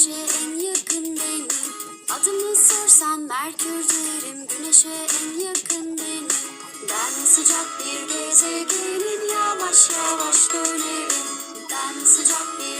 güneşe en yakındayım Adımı sorsan Merkür derim güneşe en yakındayım Ben sıcak bir gezegenin yavaş yavaş dönerim. Ben sıcak bir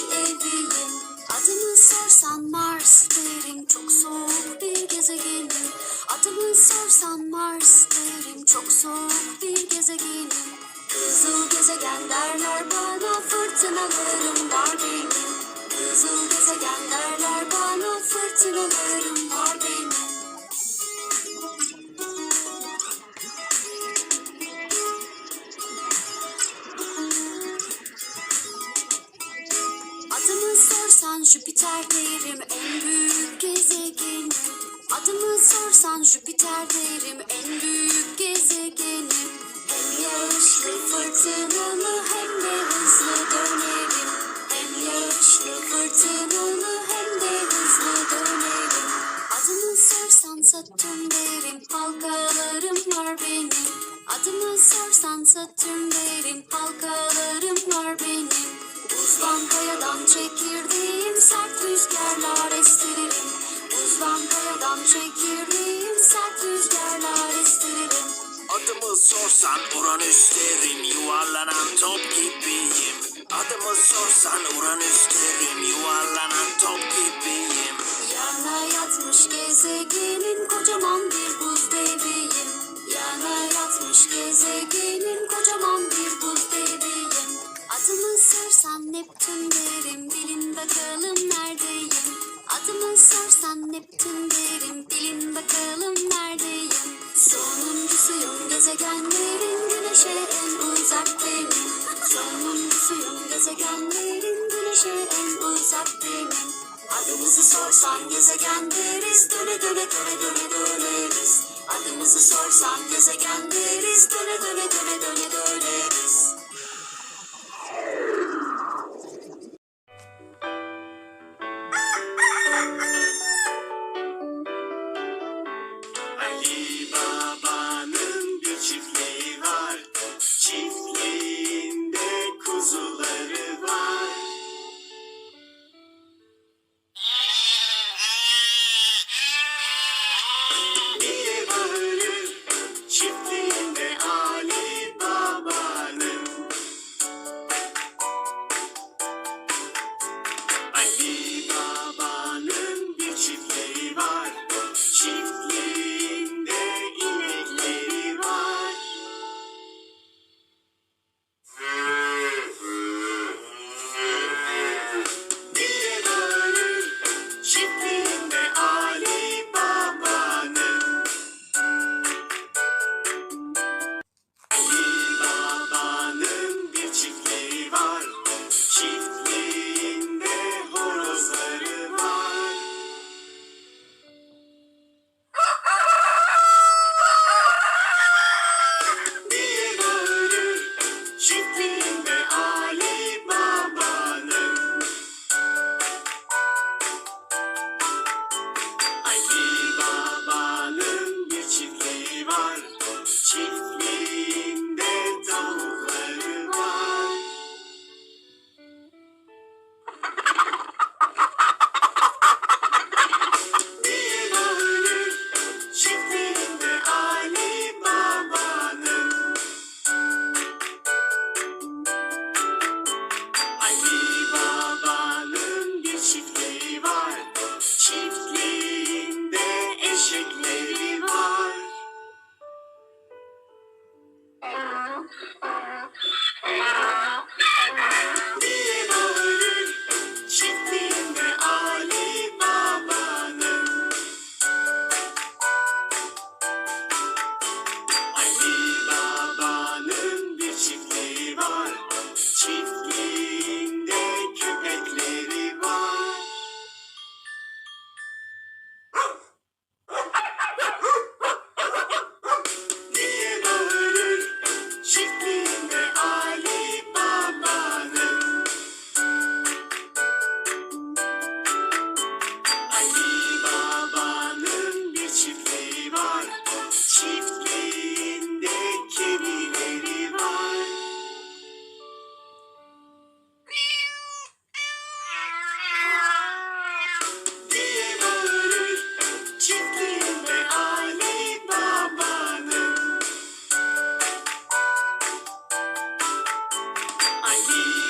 çok soğuk bir gezegenim. Kızıl gezegen derler bana fırtınalarım var benim. Kızıl gezegen derler bana fırtınalarım var benim. Adımı sorsan Jüpiter derim en büyük gezegenim Adımı sorsan Jüpiter derim en büyük gezegenim. Hem yağışlı fırtınalı hem de hızlı dönerim. Hem yağışlı fırtınalı hem de hızlı dönerim. Adımı sorsan Satürn derim halkalarım var benim. Adımı sorsan Satürn derim halkalarım var benim. Buzdan kayadan çekirdiğim sert rüzgarlar estiririm Buzdan kayadan çekirdiğim sert rüzgarlar estiririm Adımı sorsan Uranüs derim. Yuvarlanan top gibiyim. Adımı sorsan Uranüs derim. Yuvarlanan top gibiyim. Yana yatmış gezegenin kocaman gezegenlerin güneşe en uzak benim. Adımızı sorsan gezegen deriz Döne döne döne döne döneriz. Adımızı sorsan gezegen deriz Döne döne döne döne döneriz Alegria. You.